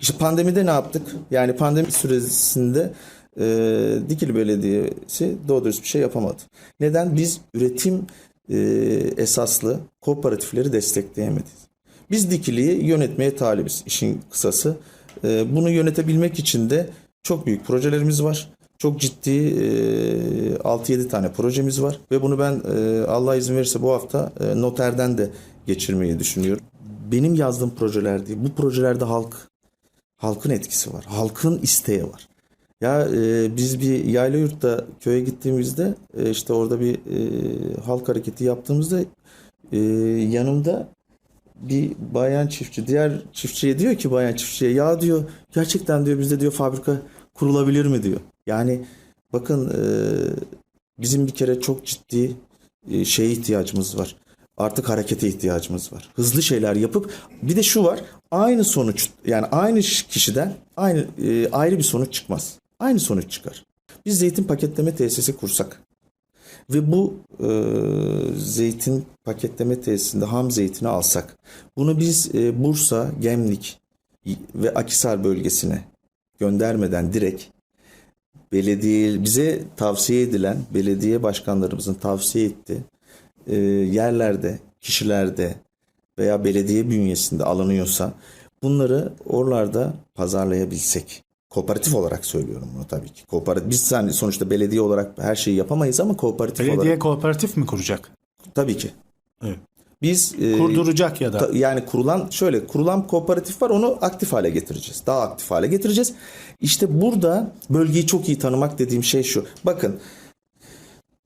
İşte pandemide ne yaptık? Yani pandemi süresinde e, Dikili Belediyesi doğru dürüst bir şey yapamadı. Neden? Biz üretim e, esaslı kooperatifleri destekleyemedik. Biz Dikili'yi yönetmeye talibiz işin kısası. E, bunu yönetebilmek için de çok büyük projelerimiz var. Çok ciddi e, 6-7 tane projemiz var ve bunu ben e, Allah izin verirse bu hafta e, noterden de geçirmeyi düşünüyorum. Benim yazdığım projeler değil, bu projelerde halk halkın etkisi var. Halkın isteği var. Ya e, biz bir yayla yurtta köye gittiğimizde e, işte orada bir e, halk hareketi yaptığımızda e, yanımda bir bayan çiftçi diğer çiftçiye diyor ki bayan çiftçiye ya diyor gerçekten diyor bizde diyor fabrika kurulabilir mi diyor. Yani bakın e, bizim bir kere çok ciddi e, şeye ihtiyacımız var. Artık harekete ihtiyacımız var. Hızlı şeyler yapıp bir de şu var. Aynı sonuç yani aynı kişiden aynı e, ayrı bir sonuç çıkmaz. Aynı sonuç çıkar. Biz zeytin paketleme tesisi kursak ve bu e, zeytin paketleme tesisinde ham zeytini alsak bunu biz e, Bursa, Gemlik ve Akisar bölgesine göndermeden direkt belediye bize tavsiye edilen belediye başkanlarımızın tavsiye ettiği e, yerlerde, kişilerde veya belediye bünyesinde alınıyorsa bunları oralarda pazarlayabilsek. Kooperatif olarak söylüyorum bunu tabii ki. Kooperatif, biz hani sonuçta belediye olarak her şeyi yapamayız ama kooperatif Belediye olarak kooperatif mi kuracak? tabii ki. Evet. Biz e, Kurduracak ya da. Ta- yani kurulan şöyle kurulan kooperatif var onu aktif hale getireceğiz. Daha aktif hale getireceğiz. İşte burada bölgeyi çok iyi tanımak dediğim şey şu. Bakın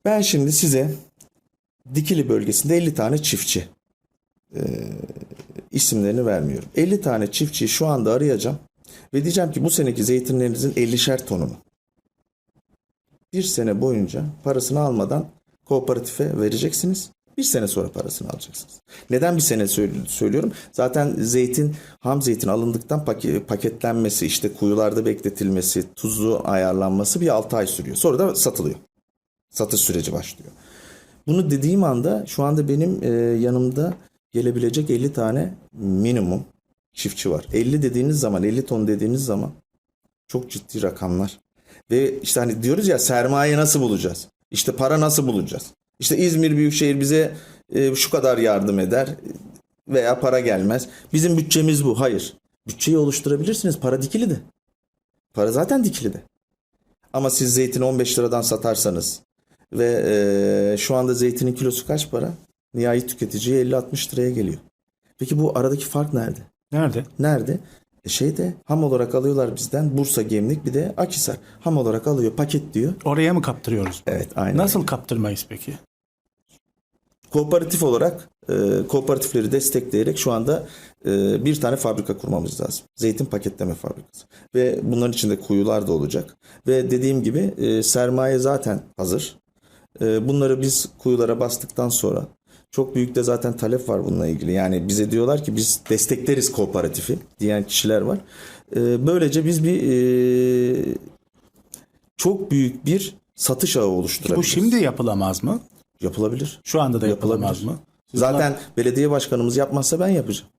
ben şimdi size Dikili bölgesinde 50 tane çiftçi e, isimlerini vermiyorum. 50 tane çiftçiyi şu anda arayacağım ve diyeceğim ki bu seneki zeytinlerinizin 50'şer tonunu bir sene boyunca parasını almadan kooperatife vereceksiniz. Bir sene sonra parasını alacaksınız. Neden bir sene söylüyorum? Zaten zeytin, ham zeytin alındıktan pake- paketlenmesi, işte kuyularda bekletilmesi, tuzu ayarlanması bir 6 ay sürüyor. Sonra da satılıyor. Satış süreci başlıyor. Bunu dediğim anda şu anda benim e, yanımda gelebilecek 50 tane minimum çiftçi var. 50 dediğiniz zaman, 50 ton dediğiniz zaman çok ciddi rakamlar. Ve işte hani diyoruz ya sermaye nasıl bulacağız? İşte para nasıl bulacağız? İşte İzmir Büyükşehir bize e, şu kadar yardım eder veya para gelmez. Bizim bütçemiz bu. Hayır. Bütçeyi oluşturabilirsiniz. Para dikili de. Para zaten dikili de. Ama siz zeytini 15 liradan satarsanız ve e, şu anda zeytinin kilosu kaç para? Nihai tüketiciye 50-60 liraya geliyor. Peki bu aradaki fark nerede? Nerede? Nerede? E şeyde ham olarak alıyorlar bizden Bursa Gemlik bir de Akisar. Ham olarak alıyor paket diyor. Oraya mı kaptırıyoruz? Evet aynen. Nasıl kaptırmayız peki? Kooperatif olarak e, kooperatifleri destekleyerek şu anda e, bir tane fabrika kurmamız lazım. Zeytin paketleme fabrikası. Ve bunların içinde kuyular da olacak. Ve dediğim gibi e, sermaye zaten hazır. E, bunları biz kuyulara bastıktan sonra çok büyük de zaten talep var bununla ilgili. Yani bize diyorlar ki biz destekleriz kooperatifi diyen kişiler var. E, böylece biz bir e, çok büyük bir satış ağı Bu oluşturabiliriz. şimdi yapılamaz mı? yapılabilir. Şu anda da Yapılabilir. yapılamaz mı? Siz Zaten belediye başkanımız yapmazsa ben yapacağım.